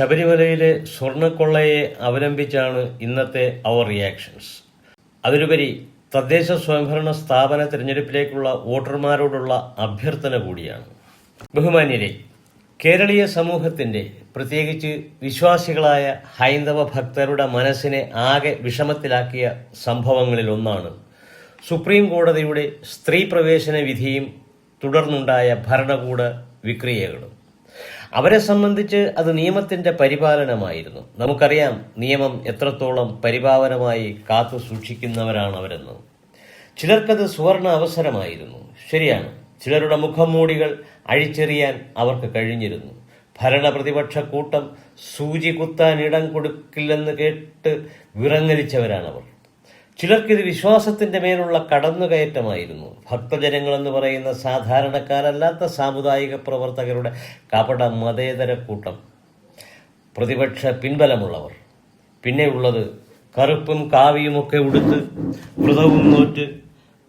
ശബരിമലയിലെ സ്വർണക്കൊള്ളയെ അവലംബിച്ചാണ് ഇന്നത്തെ അവർ റിയാക്ഷൻസ് അതിലുപരി തദ്ദേശ സ്വയംഭരണ സ്ഥാപന തിരഞ്ഞെടുപ്പിലേക്കുള്ള വോട്ടർമാരോടുള്ള അഭ്യർത്ഥന കൂടിയാണ്. ബഹുമാന്യരെ കേരളീയ സമൂഹത്തിന്റെ പ്രത്യേകിച്ച് വിശ്വാസികളായ ഹൈന്ദവ ഭക്തരുടെ മനസ്സിനെ ആകെ വിഷമത്തിലാക്കിയ സംഭവങ്ങളിൽ ഒന്നാണ്. സുപ്രീം കോടതിയുടെ സ്ത്രീ പ്രവേശന വിധിയും തുടർന്നുണ്ടായ ഭരണകൂട വിക്രിയകളും. അവരെ സംബന്ധിച്ച് അത് നിയമത്തിന്റെ പരിപാലനമായിരുന്നു. നമുക്കറിയാം നിയമം എത്രത്തോളം പരിപാലനമായി കാത്തു സൂക്ഷിക്കുന്നവരാണ് അവരെന്ന്. ചിലർക്കത് സുവർണ അവസരമായിരുന്നു. ശരിയാണ് ചിലരുടെ മുഖംമൂടികൾ അഴിച്ചെറിയാൻ അവർക്ക് കഴിഞ്ഞിരുന്നു. ഭരണപ്രതിപക്ഷ കൂട്ടം സൂചി കുത്താൻ ഇടം കൊടുക്കില്ലെന്ന് കേട്ട് വിറങ്ങലിച്ചവരാണവർ. ചിലർക്കിത് വിശ്വാസത്തിന്റെ മേലുള്ള കടന്നുകയറ്റമായിരുന്നു. ഭക്തജനങ്ങളെന്ന് പറയുന്ന സാധാരണക്കാരല്ലാത്ത സാമുദായിക പ്രവർത്തകരുടെ കപട മതേതര കൂട്ടം. പ്രതിപക്ഷ പിൻബലമുള്ളവർ. പിന്നെയുള്ളത് കറുപ്പും കാവിയുമൊക്കെ ഉടുത്ത് വ്രതവും നോറ്റ്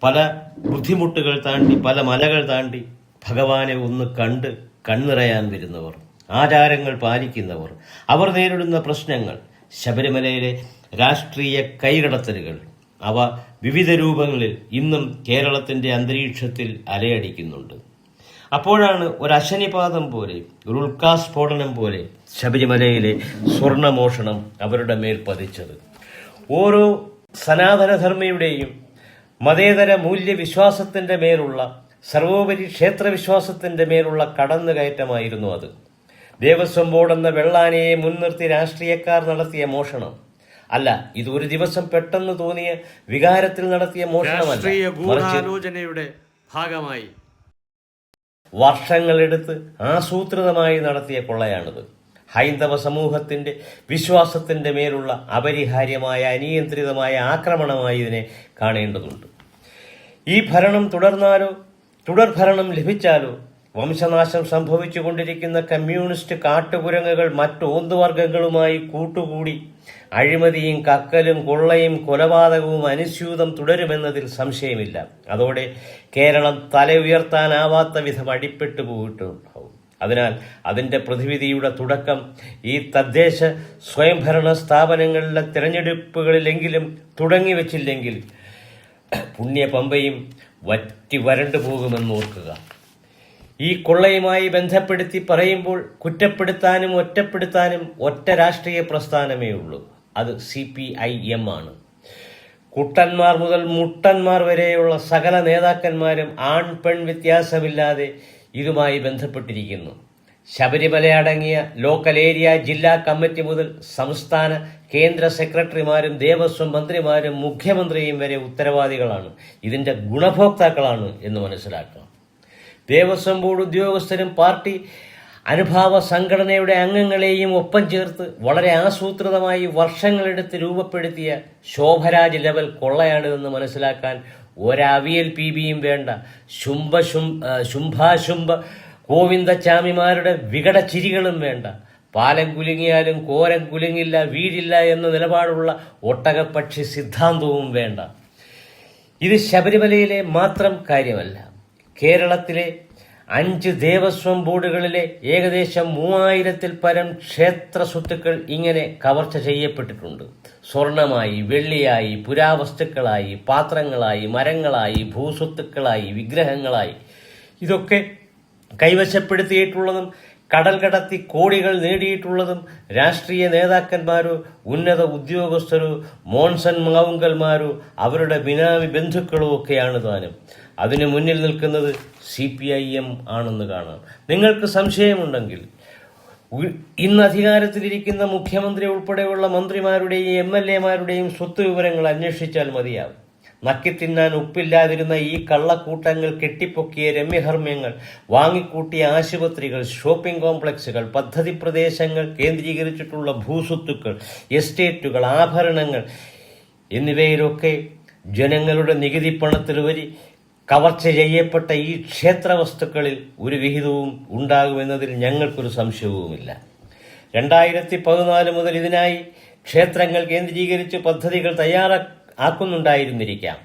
പല ബുദ്ധിമുട്ടുകൾ താണ്ടി പല മലകൾ താണ്ടി ഭഗവാനെ ഒന്ന് കണ്ട് കണ്ണിറയാൻ വരുന്നവർ ആചാരങ്ങൾ പാലിക്കുന്നവർ. അവർ നേരിടുന്ന പ്രശ്നങ്ങൾ ശബരിമലയിലെ രാഷ്ട്രീയ കൈകടത്തലുകൾ അവ വിവിധ രൂപങ്ങളിൽ ഇന്നും കേരളത്തിന്റെ അന്തരീക്ഷത്തിൽ അലയടിക്കുന്നുണ്ട്. അപ്പോഴാണ് ഒരു അശനിപാതം പോലെ ഒരു ഉൽക്കാസ്ഫോടനം പോലെ ശബരിമലയിലെ സ്വർണമോഷണം അവരുടെ മേൽ പതിച്ചത്. ഓരോ സനാതനധർമ്മയുടെയും മതേതര മൂല്യവിശ്വാസത്തിന്റെ മേലുള്ള സർവോപരി ക്ഷേത്രവിശ്വാസത്തിന്റെ മേലുള്ള കടന്നുകയറ്റമായിരുന്നു അത്. ദേവസ്വം ബോർഡ് എന്ന വെള്ളാനയെ മുൻനിർത്തി രാഷ്ട്രീയക്കാർ നടത്തിയ മോഷണം. അല്ല ഇത് ഒരു ദിവസം പെട്ടെന്ന് തോന്നിയ വികാരത്തിൽ നടത്തിയ മോഷണമല്ല. രാഷ്ട്രീയ മറിച്ച് ഭാഗമായി. വർഷങ്ങളെടുത്ത് ആസൂത്രിതമായി നടത്തിയ കൊള്ളയാണിത്. ഹൈന്ദവ സമൂഹത്തിന്റെ വിശ്വാസത്തിന്റെ മേലുള്ള അപരിഹാര്യമായ അനിയന്ത്രിതമായ ആക്രമണമായി ഇതിനെ കാണേണ്ടതുണ്ട്. ഈ ഭരണം തുടർന്നാലോ തുടർഭരണം ലഭിച്ചാലോ വംശനാശം സംഭവിച്ചുകൊണ്ടിരിക്കുന്ന കമ്മ്യൂണിസ്റ്റ് കാട്ടുകുരങ്ങുകൾ മറ്റു ഓന്തുവർഗങ്ങളുമായി കൂട്ടുകൂടി അഴിമതിയും കക്കലും കൊള്ളയും കൊലപാതകവും അനുസ്യൂതം തുടരുമെന്നതിൽ സംശയമില്ല. അതോടെ കേരളം തല ഉയർത്താനാവാത്ത വിധം അടിപ്പെട്ടു പോയിട്ടുണ്ടാവും അതിനാൽ അതിന്റെ പ്രതിവിധിയുടെ തുടക്കം ഈ തദ്ദേശ സ്വയംഭരണ സ്ഥാപനങ്ങളിലെ തിരഞ്ഞെടുപ്പുകളിലെങ്കിലും തുടങ്ങി വച്ചില്ലെങ്കിൽ പുണ്യപമ്പയും വറ്റി വരണ്ടു പോകുമെന്ന് ഓർക്കുക. ഈ കൊള്ളയുമായി ബന്ധപ്പെടുത്തി പറയുമ്പോൾ കുറ്റപ്പെടുത്താനും ഒറ്റപ്പെടുത്താനും ഒറ്റ രാഷ്ട്രീയ പ്രസ്ഥാനമേ ഉള്ളൂ. അത് സി പി ഐ എം ആണ്. കുട്ടന്മാർ മുതൽ മുട്ടന്മാർ വരെയുള്ള സകല നേതാക്കന്മാരും ആൺ പെൺ വ്യത്യാസമില്ലാതെ ഇതുമായി ബന്ധപ്പെട്ടിരിക്കുന്നു. ശബരിമല അടങ്ങിയ ലോക്കൽ ഏരിയ ജില്ലാ കമ്മിറ്റി മുതൽ സംസ്ഥാന കേന്ദ്ര സെക്രട്ടറിമാരും ദേവസ്വം മന്ത്രിമാരും മുഖ്യമന്ത്രിയും വരെ ഉത്തരവാദികളാണ്. ഇതിന്റെ ഗുണഭോക്താക്കളാണ് എന്ന് മനസ്സിലാക്കണം ദേവസ്വം ബോർഡ് ഉദ്യോഗസ്ഥരും പാർട്ടി അനുഭാവ സംഘടനയുടെ അംഗങ്ങളെയും ഒപ്പം ചേർത്ത് വളരെ ആസൂത്രിതമായി വർഷങ്ങളെടുത്ത് രൂപപ്പെടുത്തിയ ശോഭരാജ് ലെവൽ കൊള്ളയാണിതെന്ന് മനസ്സിലാക്കാൻ ഒരവിയൽ പി ബിയും വേണ്ട. ശുംഭ ശുംഭാശുംഭ ഗോവിന്ദച്ചാമിമാരുടെ വികട ചിരികളും വേണ്ട. പാലം കുലുങ്ങിയാലും കോരം കുലുങ്ങില്ല വീഴില്ല എന്ന നിലപാടുള്ള ഒട്ടകപ്പക്ഷി സിദ്ധാന്തവും വേണ്ട. ഇത് ശബരിമലയിലെ മാത്രം കാര്യമല്ല. കേരളത്തിലെ അഞ്ച് ദേവസ്വം ബോർഡുകളിലെ ഏകദേശം മൂവായിരത്തിൽ പരം ക്ഷേത്ര സ്വത്തുക്കൾ ഇങ്ങനെ കവർച്ച ചെയ്യപ്പെട്ടിട്ടുണ്ട്. സ്വർണമായി വെള്ളിയായി പുരാവസ്തുക്കളായി പാത്രങ്ങളായി മരങ്ങളായി ഭൂസ്വത്തുക്കളായി വിഗ്രഹങ്ങളായി. ഇതൊക്കെ കൈവശപ്പെടുത്തിയിട്ടുള്ളതും കടൽ കടത്തി കോടികൾ നേടിയിട്ടുള്ളതും രാഷ്ട്രീയ നേതാക്കന്മാരോ ഉന്നത ഉദ്യോഗസ്ഥരോ മോൺസൺ മാവുങ്കൽമാരോ അവരുടെ ബിനാമി ബന്ധുക്കളോ ഒക്കെയാണ് താനും. അതിനു മുന്നിൽ നിൽക്കുന്നത് സി പി ഐ എം ആണെന്ന് കാണാം. നിങ്ങൾക്ക് സംശയമുണ്ടെങ്കിൽ ഇന്ന് അധികാരത്തിലിരിക്കുന്ന മുഖ്യമന്ത്രി ഉൾപ്പെടെയുള്ള മന്ത്രിമാരുടെയും എം എൽ എമാരുടെയും സ്വത്ത് വിവരങ്ങൾ അന്വേഷിച്ചാൽ മതിയാവും. നക്കിത്തിന്നാൻ ഉപ്പില്ലാതിരുന്ന ഈ കള്ളക്കൂട്ടങ്ങൾ കെട്ടിപ്പൊക്കിയ രമ്യഹർമ്മ്യങ്ങൾ വാങ്ങിക്കൂട്ടിയ ആശുപത്രികൾ ഷോപ്പിംഗ് കോംപ്ലക്സുകൾ പദ്ധതി പ്രദേശങ്ങൾ കേന്ദ്രീകരിച്ചിട്ടുള്ള ഭൂസ്വത്തുക്കൾ എസ്റ്റേറ്റുകൾ ആഭരണങ്ങൾ എന്നിവയിലൊക്കെ ജനങ്ങളുടെ നികുതി പണത്തിലുപരി കവർച്ച ചെയ്യപ്പെട്ട ഈ ക്ഷേത്ര വസ്തുക്കളിൽ ഒരു വിഹിതവും ഉണ്ടാകുമെന്നതിൽ ഞങ്ങൾക്കൊരു സംശയവുമില്ല. രണ്ടായിരത്തി പതിനാല് മുതൽ ഇതിനായി ക്ഷേത്രങ്ങൾ കേന്ദ്രീകരിച്ച് പദ്ധതികൾ തയ്യാറാക്കുന്നുണ്ടായിരുന്നിരിക്കാം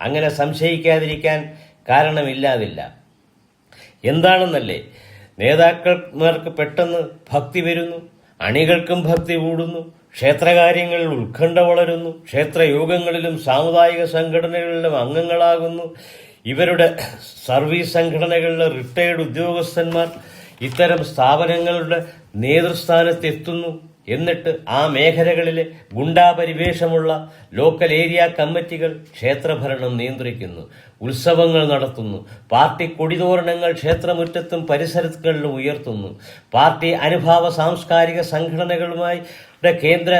അങ്ങനെ സംശയിക്കാതിരിക്കാൻ കാരണമില്ലാതില്ല. എന്താണെന്നല്ലേ? നേതാക്കന്മാർക്ക് പെട്ടെന്ന് ഭക്തി വരുന്നു അണികൾക്കും ഭക്തി കൂടുന്നു ക്ഷേത്രകാര്യങ്ങളിൽ ഉത്കണ്ഠ വളരുന്നു ക്ഷേത്രയോഗങ്ങളിലും സാമുദായിക സംഘടനകളിലും അംഗങ്ങളാകുന്നു ഇവരുടെ സർവീസ് സംഘടനകളിലെ റിട്ടയേർഡ് ഉദ്യോഗസ്ഥന്മാർ ഇത്തരം സ്ഥാപനങ്ങളുടെ നേതൃസ്ഥാനത്തെത്തുന്നു എന്നിട്ട് ആ മേഖലകളിലെ ഗുണ്ടാപരിവേഷമുള്ള ലോക്കൽ ഏരിയ കമ്മിറ്റികൾ ക്ഷേത്രഭരണം നിയന്ത്രിക്കുന്നു ഉത്സവങ്ങൾ നടത്തുന്നു പാർട്ടി കൊടിതോരണങ്ങൾ ക്ഷേത്രമുറ്റത്തും പരിസരങ്ങളിലും ഉയർത്തുന്നു. പാർട്ടി അനുഭാവ സാംസ്കാരിക സംഘടനകളുമായി കേന്ദ്ര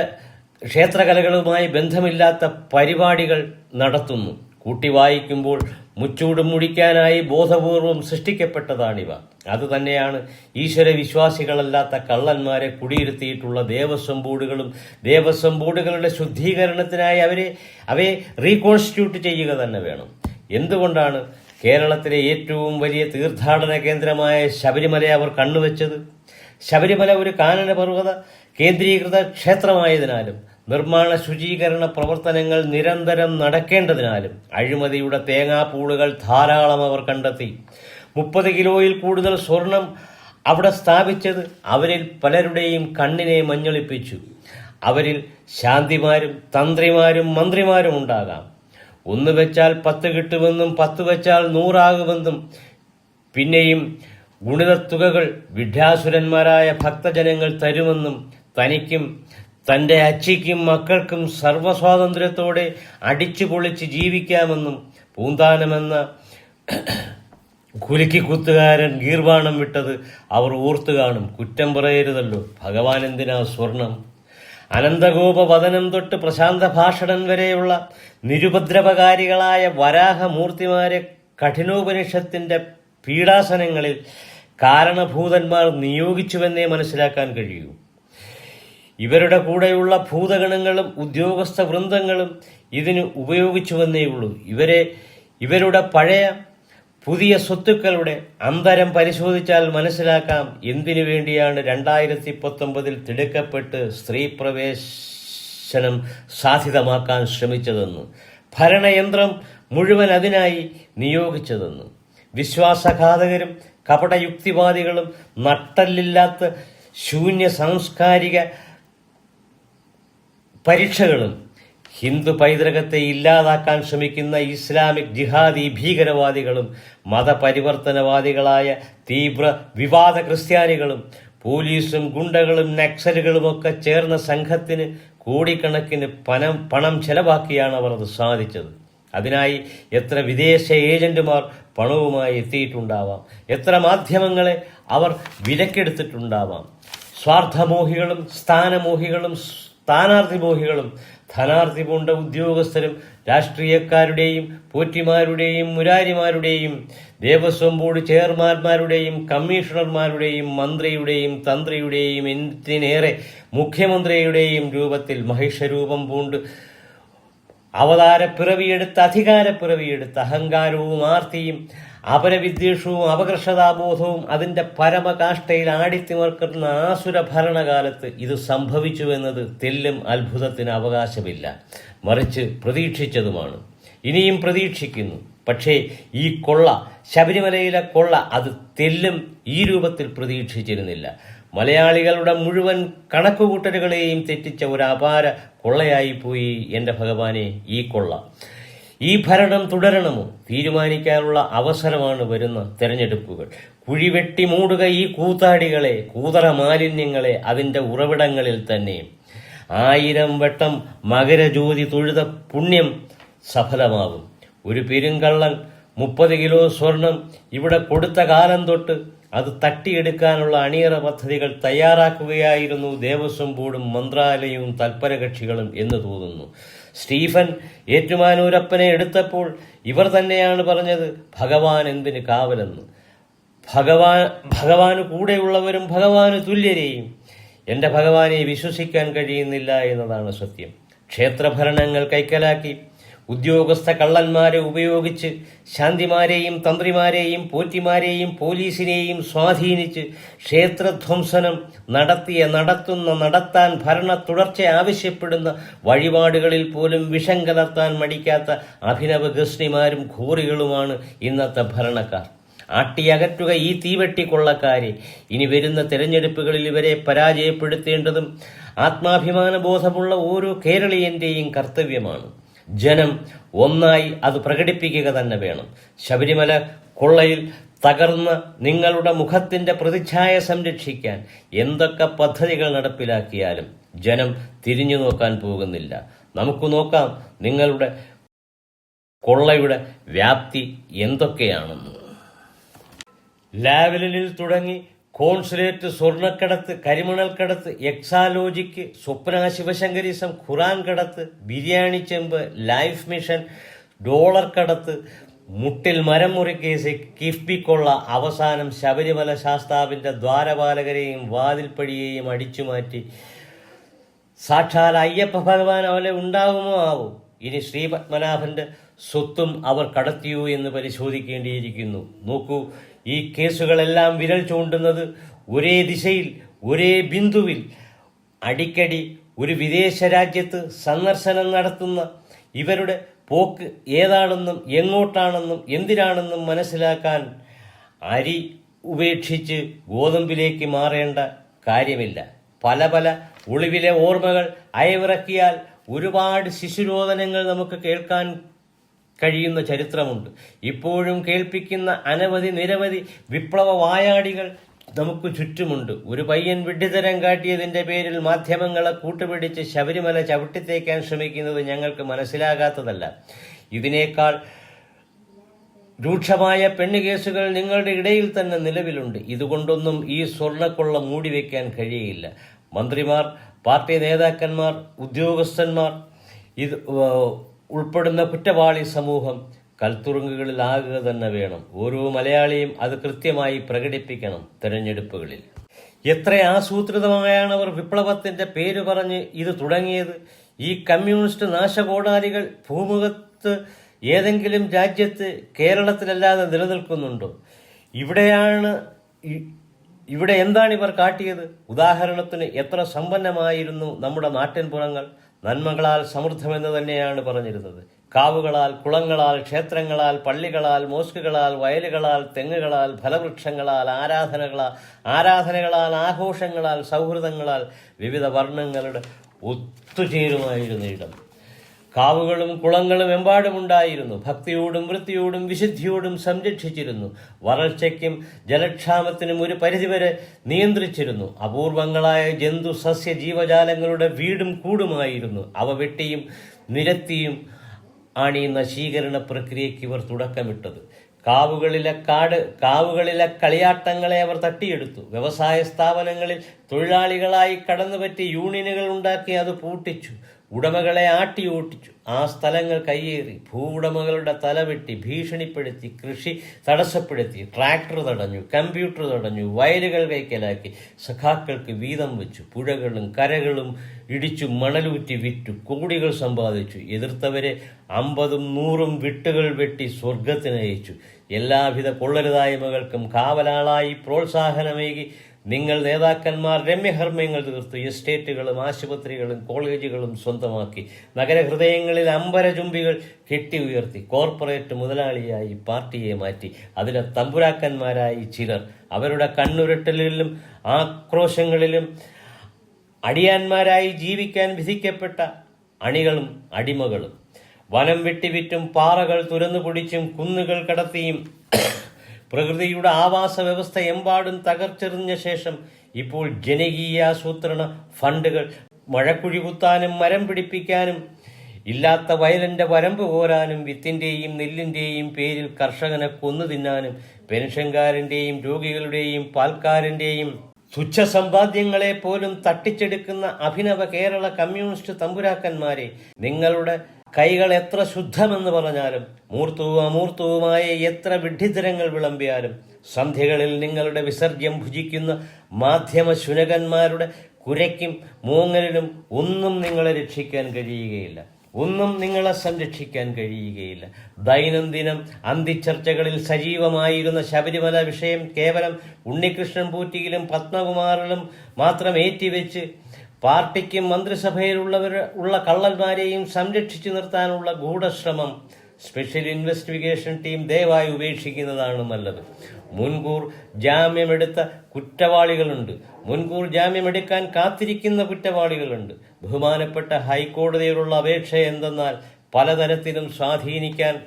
ക്ഷേത്രകലകളുമായി ബന്ധമില്ലാത്ത പരിപാടികൾ നടത്തുന്നു. കൂട്ടി വായിക്കുമ്പോൾ മുച്ചൂട് മുടിക്കാനായി ബോധപൂർവം സൃഷ്ടിക്കപ്പെട്ടതാണിവ. അതുതന്നെയാണ് ഈശ്വര വിശ്വാസികളല്ലാത്ത കള്ളന്മാരെ കുടിയിരുത്തിയിട്ടുള്ള ദേവസ്വം ബോർഡുകളും ദേവസ്വം ബോർഡുകളുടെ ശുദ്ധീകരണത്തിനായി അവരെ അവയെ റീകോൺസ്റ്റിറ്റ്യൂട്ട് ചെയ്യുക തന്നെ വേണം. എന്തുകൊണ്ടാണ് കേരളത്തിലെ ഏറ്റവും വലിയ തീർത്ഥാടന കേന്ദ്രമായ ശബരിമലയെ അവർ കണ്ണുവെച്ചത്? ശബരിമല ഒരു കാനന പർവത കേന്ദ്രീകൃത ക്ഷേത്രമായതിനാലും നിർമ്മാണ ശുചീകരണ പ്രവർത്തനങ്ങൾ നിരന്തരം നടക്കേണ്ടതിനാലും അഴിമതിയുടെ തേങ്ങാപ്പൂളുകൾ ധാരാളം അവർ കണ്ടെത്തി. മുപ്പത് കിലോയിൽ കൂടുതൽ സ്വർണം അവിടെ സ്ഥാപിച്ചത് അവരിൽ പലരുടെയും കണ്ണിനെ മഞ്ഞളിപ്പിച്ചു. അവരിൽ ശാന്തിമാരും തന്ത്രിമാരും മന്ത്രിമാരും ഉണ്ടാകാം. ഒന്ന് വെച്ചാൽ പത്ത് കിട്ടുമെന്നും പത്ത് വെച്ചാൽ നൂറാകുമെന്നും പിന്നെയും ഗുണിതത്തുകകൾ വിഡ്യാസുരന്മാരായ ഭക്തജനങ്ങൾ തരുമെന്നും തനിക്കും തന്റെ അച്ചിക്കും മക്കൾക്കും സർവസ്വാതന്ത്ര്യത്തോടെ അടിച്ചു പൊളിച്ച് ജീവിക്കാമെന്നും പൂന്താനമെന്ന കുലുക്കിക്കുത്തുകാരൻ ഗീർവാണം വിട്ടത് അവർ ഓർത്തു കാണും. കുറ്റം പറയരുതല്ലോ. ഭഗവാൻ എന്തിനാ സ്വർണം? അനന്തഗോപ വദനം തൊട്ട് പ്രശാന്ത ഭാഷണൻ വരെയുള്ള നിരുപദ്രവകാരികളായ വരാഹമൂർത്തിമാരെ കഠിനോപനിഷത്തിന്റെ പീഡാസനങ്ങളിൽ കാരണഭൂതന്മാർ നിയോഗിച്ചുവെന്നേ മനസ്സിലാക്കാൻ കഴിയൂ. ഇവരുടെ കൂടെയുള്ള ഭൂതഗണങ്ങളും ഉദ്യോഗസ്ഥ വൃന്ദങ്ങളും ഇതിന് ഉപയോഗിച്ചുവെന്നേ ഉള്ളൂ. ഇവരെ ഇവരുടെ പഴയ പുതിയ സ്വത്തുക്കളുടെ അന്തരം പരിശോധിച്ചാൽ മനസ്സിലാക്കാം എന്തിനു വേണ്ടിയാണ് രണ്ടായിരത്തി പത്തൊമ്പതിൽ തിടുക്കപ്പെട്ട് സ്ത്രീ പ്രവേശനം സാധ്യതമാക്കാൻ ശ്രമിച്ചതെന്ന് ഭരണയന്ത്രം മുഴുവൻ അതിനായി നിയോഗിച്ചതെന്ന് വിശ്വാസഘാതകരും കപടയുക്തിവാദികളും നട്ടല്ലില്ലാത്ത ശൂന്യ സാംസ്കാരിക പരീക്ഷകളും ഹിന്ദു പൈതൃകത്തെ ഇല്ലാതാക്കാൻ ശ്രമിക്കുന്ന ഇസ്ലാമിക് ജിഹാദി ഭീകരവാദികളും മതപരിവർത്തനവാദികളായ തീവ്ര വിവാദ ക്രിസ്ത്യാനികളും പോലീസും ഗുണ്ടകളും നക്സലുകളുമൊക്കെ ചേർന്ന സംഘത്തിന് കോടിക്കണക്കിന് പണം പണം ചെലവാക്കിയാണ് അവർ അത് സാധിച്ചത്. അതിനായി എത്ര വിദേശ ഏജന്റുമാർ പണവുമായി എത്തിയിട്ടുണ്ടാവാം. എത്ര മാധ്യമങ്ങളെ അവർ വിലക്കെടുത്തിട്ടുണ്ടാവാം. സ്വാർത്ഥമോഹികളും സ്ഥാനമോഹികളും സ്ഥാനാർത്ഥിമോഹികളും ധനാർത്ഥി പൂണ്ട ഉദ്യോഗസ്ഥരും രാഷ്ട്രീയക്കാരുടെയും പോറ്റിമാരുടെയും മുരാരിമാരുടെയും ദേവസ്വം ബോർഡ് ചെയർമാൻമാരുടെയും കമ്മീഷണർമാരുടെയും മന്ത്രിയുടെയും തന്ത്രിയുടെയും എന്തിനേറെ മുഖ്യമന്ത്രിയുടെയും രൂപത്തിൽ മഹിഷരൂപം പൂണ്ട് അവതാരപ്പിറവിയെടുത്ത് അധികാരപ്പിറവിയെടുത്ത് അഹങ്കാരവും ആർത്തിയും അപരവിദ്വേഷവും അപകർഷതാബോധവും അതിന്റെ പരമകാഷ്ഠയിൽ ആടിത്തിമർക്കുന്ന ആസുര ഭരണകാലത്ത് ഇത് സംഭവിച്ചുവെന്നത് തെല്ലും അത്ഭുതത്തിന് അവകാശമില്ല. മറിച്ച് പ്രതീക്ഷിച്ചതുമാണ്. ഇനിയും പ്രതീക്ഷിക്കുന്നു. പക്ഷേ ഈ കൊള്ള ശബരിമലയിലെ കൊള്ള അത് തെല്ലും ഈ രൂപത്തിൽ പ്രതീക്ഷിച്ചിരുന്നില്ല. മലയാളികളുടെ മുഴുവൻ കണക്കുകൂട്ടലുകളെയും തെറ്റിച്ച ഒരു അപാര കൊള്ളയായിപ്പോയി എന്റെ ഭഗവാനെ ഈ കൊള്ള. ഈ ഭരണം തുടരണമോ? തീരുമാനിക്കാനുള്ള അവസരമാണ് വരുന്ന തെരഞ്ഞെടുപ്പുകൾ. കുഴിവെട്ടി മൂടുക ഈ കൂത്താടികളെ കൂതറ മാലിന്യങ്ങളെ അതിന്റെ ഉറവിടങ്ങളിൽ തന്നെ. ആയിരം വട്ടം മകരജ്യോതി തൊഴുത പുണ്യം സഫലമാകും. ഒരു പെരുങ്കള്ളൻ മുപ്പത് കിലോ സ്വർണം ഇവിടെ കൊടുത്ത കാലം തൊട്ട് അത് തട്ടിയെടുക്കാനുള്ള അണിയറ പദ്ധതികൾ തയ്യാറാക്കുകയായിരുന്നു ദേവസ്വം ബോർഡും മന്ത്രാലയവും തൽപരകക്ഷികളും എന്ന് തോന്നുന്നു. സ്റ്റീഫൻ ഏറ്റുമാനൂരപ്പനെ എടുത്തപ്പോൾ ഇവർ തന്നെയാണ് പറഞ്ഞത് ഭഗവാൻ എന്തിന് കാവലെന്ന്? ഭഗവാൻ ഭഗവാന് കൂടെയുള്ളവരും ഭഗവാന് തുല്യരെയും. എന്റെ ഭഗവാനെ വിശ്വസിക്കാൻ കഴിയുന്നില്ല എന്നതാണ് സത്യം. ക്ഷേത്രഭരണങ്ങൾ കൈക്കലാക്കി. ഉദ്യോഗസ്ഥ കള്ളന്മാരെ ഉപയോഗിച്ച് ശാന്തിമാരെയും തന്ത്രിമാരെയും പോറ്റിമാരെയും പോലീസിനെയും സ്വാധീനിച്ച് ക്ഷേത്രധ്വംസനം നടത്തിയ നടത്തുന്ന നടത്താൻ ഭരണ തുടർച്ച ആവശ്യപ്പെടുന്ന വഴിപാടുകളിൽ പോലും വിഷം കലർത്താൻ മടിക്കാത്ത അഭിനവ ഗസ്നിമാരും ഘോറികളുമാണ് ഇന്നത്തെ ഭരണക്കാർ. ആട്ടിയകറ്റുക ഈ തീവെട്ടി കൊള്ളക്കാരെ. ഇനി വരുന്ന തെരഞ്ഞെടുപ്പുകളിൽ ഇവരെ പരാജയപ്പെടുത്തേണ്ടതും ആത്മാഭിമാന ബോധമുള്ള ഓരോ കേരളീയന്റെയും കർത്തവ്യമാണ്. ജനം ഒന്നായി അത് പ്രകടിപ്പിക്കുക തന്നെ വേണം. ശബരിമല കൊള്ളയിൽ തകർന്ന് നിങ്ങളുടെ മുഖത്തിന്റെ പ്രതിച്ഛായ സംരക്ഷിക്കാൻ എന്തൊക്കെ പദ്ധതികൾ നടപ്പിലാക്കിയാലും ജനം തിരിഞ്ഞു നോക്കാൻ പോകുന്നില്ല. നമുക്ക് നോക്കാം നിങ്ങളുടെ കൊള്ളയുടെ വ്യാപ്തി എന്തൊക്കെയാണെന്ന്. ലാവലിനിൽ തുടങ്ങി കോൺസുലേറ്റ് സ്വർണക്കടത്ത് കരിമണൽ കടത്ത് എക്സാലോജിക്ക് സ്വപ്ന ശിവശങ്കരിസം ഖുറാൻ കടത്ത് ബിരിയാണി ചെമ്പ് ലൈഫ് മിഷൻ ഡോളർ കടത്ത് മുട്ടിൽ മരം മുറി കേസ് കിഫ്ബി കൊള്ള അവസാനം ശബരിമല ശാസ്താവിന്റെ ദ്വാരപാലകരെയും വാതിൽപ്പടിയെയും അടിച്ചുമാറ്റി. സാക്ഷാൽ അയ്യപ്പ ഭഗവാൻ അവനെ ഉണ്ടാകുമോ ആവും? ഇനി ശ്രീ പത്മനാഭന്റെ സ്വത്തും അവർ കടത്തിയോ എന്ന് പരിശോധിക്കേണ്ടിയിരിക്കുന്നു. നോക്കൂ ഈ കേസുകളെല്ലാം വിരൽ ചൂണ്ടുന്നത് ഒരേ ദിശയിൽ ഒരേ ബിന്ദുവിൽ. അടിക്കടി ഒരു വിദേശ രാജ്യത്ത് സന്ദർശനം നടത്തുന്ന ഇവരുടെ പോക്ക് ഏതാണെന്നും എങ്ങോട്ടാണെന്നും എന്തിനാണെന്നും മനസ്സിലാക്കാൻ അരി ഉപേക്ഷിച്ച് ഗോതമ്പിലേക്ക് മാറേണ്ട കാര്യമില്ല. പല പല ഒളിവിലെ ഓർമ്മകൾ അയവിറക്കിയാൽ ഒരുപാട് ശിശുരോധനങ്ങൾ നമുക്ക് കേൾക്കാൻ കഴിയുന്ന ചരിത്രമുണ്ട്. ഇപ്പോഴും കേൾപ്പിക്കുന്ന അനവധി നിരവധി വിപ്ലവ വായാടികൾ നമുക്ക് ചുറ്റുമുണ്ട്. ഒരു പയ്യൻ വിഡ്ഢിതരം കാട്ടിയതിന്റെ പേരിൽ മാധ്യമങ്ങളെ കൂട്ടുപിടിച്ച് ശബരിമല ചവിട്ടിത്തേക്കാൻ ശ്രമിക്കുന്നത് ഞങ്ങൾക്ക് മനസ്സിലാകാത്തതല്ല. ഇതിനേക്കാൾ രൂക്ഷമായ പെണ്ണുകേസുകൾ നിങ്ങളുടെ ഇടയിൽ തന്നെ നിലവിലുണ്ട്. ഇതുകൊണ്ടൊന്നും ഈ സ്വർണക്കൊള്ള മൂടിവെക്കാൻ കഴിയില്ല. മന്ത്രിമാർ പാർട്ടി നേതാക്കന്മാർ ഉദ്യോഗസ്ഥന്മാർ ഇത് ഉൾപ്പെടുന്ന കുറ്റവാളി സമൂഹം കൽത്തുറുങ്കുകളിലാകുക തന്നെ വേണം. ഓരോ മലയാളിയും അത് കൃത്യമായി പ്രകടിപ്പിക്കണം തെരഞ്ഞെടുപ്പുകളിൽ. എത്ര ആസൂത്രിതമായാണ് അവർ വിപ്ലവത്തിന്റെ പേര് പറഞ്ഞ് ഇത് തുടങ്ങിയത്? ഈ കമ്മ്യൂണിസ്റ്റ് നാശകോടാലികൾ ഭൂമുഖത്ത് ഏതെങ്കിലും രാജ്യത്ത് കേരളത്തിലല്ലാതെ നിലനിൽക്കുന്നുണ്ടോ? ഇവിടെയാണ് ഇവിടെ എന്താണ് ഇവർ കാട്ടിയത്? ഉദാഹരണത്തിന് എത്ര സമ്പന്നമായിരുന്നു നമ്മുടെ നാട്ടിൻപുറങ്ങൾ? നന്മകളാൽ സമൃദ്ധമെന്ന് തന്നെയാണ് പറഞ്ഞിരുന്നത്. കാവുകളാൽ കുളങ്ങളാൽ ക്ഷേത്രങ്ങളാൽ പള്ളികളാൽ മോസ്കുകളാൽ വയലുകളാൽ തെങ്ങുകളാൽ ഫലവൃക്ഷങ്ങളാൽ ആരാധനകളാൽ ആരാധനകളാൽ ആഘോഷങ്ങളാൽ സൗഹൃദങ്ങളാൽ വിവിധ വർണങ്ങളുടെ ഒത്തുചേരുമായിരുന്ന ഇടം. കാവുകളും കുളങ്ങളും എമ്പാടുമുണ്ടായിരുന്നു ഭക്തിയോടും വൃത്തിയോടും വിശുദ്ധിയോടും സംരക്ഷിച്ചിരുന്നു. വരൾച്ചയ്ക്കും ജലക്ഷാമത്തിനും ഒരു പരിധിവരെ നിയന്ത്രിച്ചിരുന്നു. അപൂർവങ്ങളായ ജന്തു സസ്യ ജീവജാലങ്ങളുടെ വീടും കൂടുമായിരുന്നു. അവ വെട്ടിയും നിരത്തിയും ആണ് ഈ നശീകരണ പ്രക്രിയയ്ക്ക് ഇവർ തുടക്കമിട്ടത്. കാവുകളിലെ കാട് കാവുകളിലെ കളിയാട്ടങ്ങളെ അവർ തട്ടിയെടുത്തു. വ്യവസായ സ്ഥാപനങ്ങളിൽ തൊഴിലാളികളായി കടന്നുപറ്റി യൂണിയനുകൾ ഉണ്ടാക്കി അത് പൂട്ടിച്ചു. ഉടമകളെ ആട്ടി ഓട്ടിച്ചു ആ സ്ഥലങ്ങൾ കയ്യേറി. ഭൂവുടമകളുടെ തലവെട്ടി ഭീഷണിപ്പെടുത്തി കൃഷി തടസ്സപ്പെടുത്തി ട്രാക്ടർ തടഞ്ഞു കമ്പ്യൂട്ടർ തടഞ്ഞു വയലുകൾ കൈക്കലാക്കി. സഖാക്കൾക്ക് വീതം വെച്ചു. പുഴകളും കരകളും ഇടിച്ചു മണലൂറ്റി വിറ്റു കോടികൾ സമ്പാദിച്ചു. എതിർത്തവരെ അമ്പതും നൂറും വിട്ടുകൾ വെട്ടി സ്വർഗത്തിനയച്ചു എല്ലാവിധ കൊള്ളരുതായ്മകൾക്കും കാവലാളായി പ്രോത്സാഹനമേകി നിങ്ങൾ നേതാക്കന്മാർ രമ്യഹർമ്മയങ്ങൾ തീർത്തു എസ്റ്റേറ്റുകളും ആശുപത്രികളും കോളേജുകളും സ്വന്തമാക്കി നഗരഹൃദയങ്ങളിൽ അമ്പരചുംബികൾ കെട്ടി ഉയർത്തി കോർപ്പറേറ്റ് മുതലാളിയായി പാർട്ടിയെ മാറ്റി. അതിലെ തമ്പുരാക്കന്മാരായി ചിലർ അവരുടെ കണ്ണുരട്ടലിലും ആക്രോശങ്ങളിലും അടിയാന്മാരായി ജീവിക്കാൻ വിധിക്കപ്പെട്ട അണികളും അടിമകളും. വനം വെട്ടിവിറ്റും പാറകൾ തുരന്നു പൊടിച്ചും കുന്നുകൾ കടത്തിയും പ്രകൃതിയുടെ ആവാസ വ്യവസ്ഥ എമ്പാടും തകർച്ചെറിഞ്ഞ ശേഷം ഇപ്പോൾ ജനകീയാസൂത്രണ ഫണ്ടുകൾ മഴക്കുഴി കുത്താനും മരം പിടിപ്പിക്കാനും ഇല്ലാത്ത വയലിന്റെ വരമ്പ് കോരാനും വിത്തിന്റെയും നെല്ലിന്റെയും പേരിൽ കർഷകനെ കൊന്നു തിന്നാനും പെൻഷൻകാരന്റെയും രോഗികളുടെയും പാൽക്കാരന്റെയും തുച്ഛ സമ്പാദ്യങ്ങളെ പോലും തട്ടിച്ചെടുക്കുന്ന അഭിനവ കേരള കമ്മ്യൂണിസ്റ്റ് തമ്പുരാക്കന്മാരെ നിങ്ങളുടെ കൈകൾ എത്ര ശുദ്ധമെന്ന് പറഞ്ഞാലും മൂർത്തവും അമൂർത്തവുമായ എത്ര വിഡ്ഢിതരങ്ങൾ വിളമ്പിയാലും സന്ധ്യകളിൽ നിങ്ങളുടെ വിസർജ്യം ഭുജിക്കുന്ന മാധ്യമ ശുനകന്മാരുടെ കുരയ്ക്കും മൂങ്ങലിനും ഒന്നും നിങ്ങളെ രക്ഷിക്കാൻ കഴിയുകയില്ല. ഒന്നും നിങ്ങളെ സംരക്ഷിക്കാൻ കഴിയുകയില്ല. ദൈനംദിനം അന്തിച്ചർച്ചകളിൽ സജീവമായിരുന്ന ശബരിമല വിഷയം കേവലം ഉണ്ണികൃഷ്ണൻ പൂറ്റിയിലും പത്മകുമാറിലും മാത്രം ഏറ്റിവെച്ച് പാർട്ടിക്കും മന്ത്രിസഭയിലുള്ളവർ ഉള്ള കള്ളന്മാരെയും സംരക്ഷിച്ചു നിർത്താനുള്ള ഗൂഢശ്രമം സ്പെഷ്യൽ ഇൻവെസ്റ്റിഗേഷൻ ടീം ദയവായി ഉപേക്ഷിക്കുന്നതാണ് നല്ലത്. മുൻകൂർ ജാമ്യമെടുത്ത കുറ്റവാളികളുണ്ട്. മുൻകൂർ ജാമ്യമെടുക്കാൻ കാത്തിരിക്കുന്ന കുറ്റവാളികളുണ്ട്. ബഹുമാനപ്പെട്ട ഹൈക്കോടതിയിലുള്ള അപേക്ഷ എന്തെന്നാൽ പലതരത്തിലും സ്വാധീനിക്കാൻ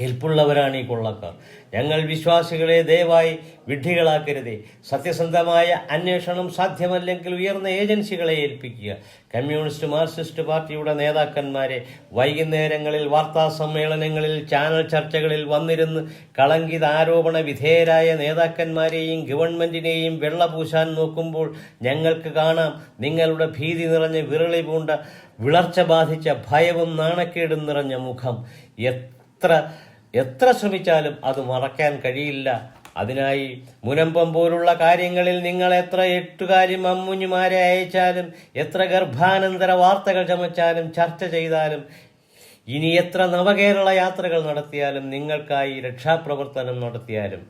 കെൽപ്പുള്ളവരാണ് ഈ കൊള്ളക്കാർ. ഞങ്ങൾ വിശ്വാസികളെ ദയവായി വിഡ്ഢികളാക്കരുതേ. സത്യസന്ധമായ അന്വേഷണം സാധ്യമല്ലെങ്കിൽ ഉയർന്ന ഏജൻസികളെ ഏൽപ്പിക്കുക. കമ്മ്യൂണിസ്റ്റ് മാർക്സിസ്റ്റ് പാർട്ടിയുടെ നേതാക്കന്മാരെ വൈകുന്നേരങ്ങളിൽ വാർത്താ സമ്മേളനങ്ങളിൽ ചാനൽ ചർച്ചകളിൽ വന്നിരുന്ന് കളങ്കിത ആരോപണ വിധേയരായ നേതാക്കന്മാരെയും ഗവൺമെന്റിനെയും വെള്ളപൂശാൻ നോക്കുമ്പോൾ ഞങ്ങൾക്ക് കാണാം നിങ്ങളുടെ ഭീതി നിറഞ്ഞ വിരളി പൂണ്ട വിളർച്ച ബാധിച്ച ഭയവും നാണക്കേടും നിറഞ്ഞ മുഖം. എത്ര എത്ര ശ്രമിച്ചാലും അത് മറക്കാൻ കഴിയില്ല. അതിനായി മുനമ്പം പോലുള്ള കാര്യങ്ങളിൽ നിങ്ങൾ എത്ര എട്ടുകാരി മമ്മുഞ്ഞുമാരെ അയച്ചാലും എത്ര ഗർഭാനന്തര വാർത്തകൾ ചമച്ചാലും ചർച്ച ചെയ്താലും ഇനി എത്ര നവകേരള യാത്രകൾ നടത്തിയാലും നിങ്ങൾക്കായി രക്ഷാപ്രവർത്തനം നടത്തിയാലും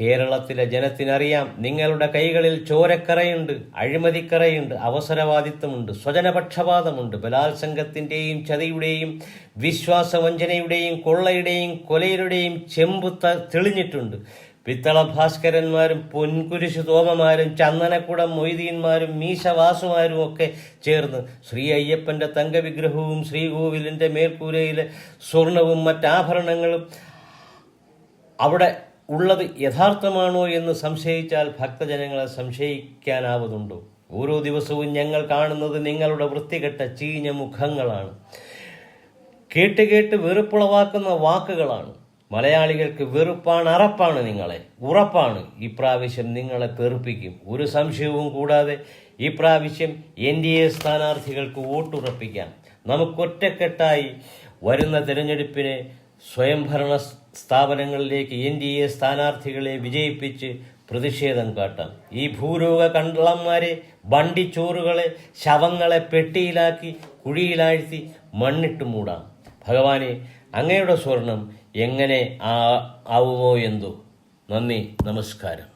കേരളത്തിലെ ജനത്തിനറിയാം നിങ്ങളുടെ കൈകളിൽ ചോരക്കറയുണ്ട് അഴിമതിക്കറയുണ്ട് അവസരവാദിത്വമുണ്ട് സ്വജനപക്ഷപാതമുണ്ട്. ബലാത്സംഗത്തിന്റെയും ചതിയുടെയും വിശ്വാസവഞ്ചനയുടെയും കൊള്ളയുടെയും കൊലയുടെയും ചെമ്പ് തെളിഞ്ഞിട്ടുണ്ട്. പിത്തള ഭാസ്കരന്മാരും പൊൻകുരിശു തോമമാരും ചന്ദനക്കുടം മൊയ്തീന്മാരും മീശവാസുമാരും ഒക്കെ ചേർന്ന് ശ്രീ അയ്യപ്പന്റെ തങ്കവിഗ്രഹവും ശ്രീകോവിലിന്റെ മേൽക്കൂരയിലെ സ്വർണവും മറ്റാഭരണങ്ങളും അവിടെ ഉള്ളത് യഥാർത്ഥമാണോ എന്ന് സംശയിച്ചാൽ ഭക്തജനങ്ങളെ സംശയിക്കാനാവതുണ്ടോ ഓരോ ദിവസവും ഞങ്ങൾ കാണുന്നത് നിങ്ങളുടെ വൃത്തികെട്ട ചീഞ്ഞ മുഖങ്ങളാണ്. കേട്ട് കേട്ട് വെറുപ്പുളവാക്കുന്ന വാക്കുകളാണ്. മലയാളികൾക്ക് വെറുപ്പാണ് അറപ്പാണ് നിങ്ങളെ. ഉറപ്പാണ്. ഇപ്രാവശ്യം നിങ്ങളെ തെറുപ്പിക്കും ഒരു സംശയവും കൂടാതെ ഇപ്രാവശ്യം എൻ ഡി എ സ്ഥാനാർത്ഥികൾക്ക് വോട്ടുറപ്പിക്കാം. നമുക്കൊറ്റക്കെട്ടായി വരുന്ന തിരഞ്ഞെടുപ്പിനെ സ്വയംഭരണ സ്ഥാപനങ്ങളിലേക്ക് എൻ ഡി എ സ്ഥാനാർത്ഥികളെ വിജയിപ്പിച്ച് പ്രതിഷേധം കാട്ടാം. ഈ ഭൂരോഗ കണ്ടളന്മാരെ വണ്ടിച്ചോറുകളെ ശവങ്ങളെ പെട്ടിയിലാക്കി കുഴിയിലാഴ്ത്തി മണ്ണിട്ട് മൂടാം. ഭഗവാനെ അങ്ങയുടെ സ്വർണം എങ്ങനെ ആവുമോ എന്തോ? നന്ദി നമസ്കാരം.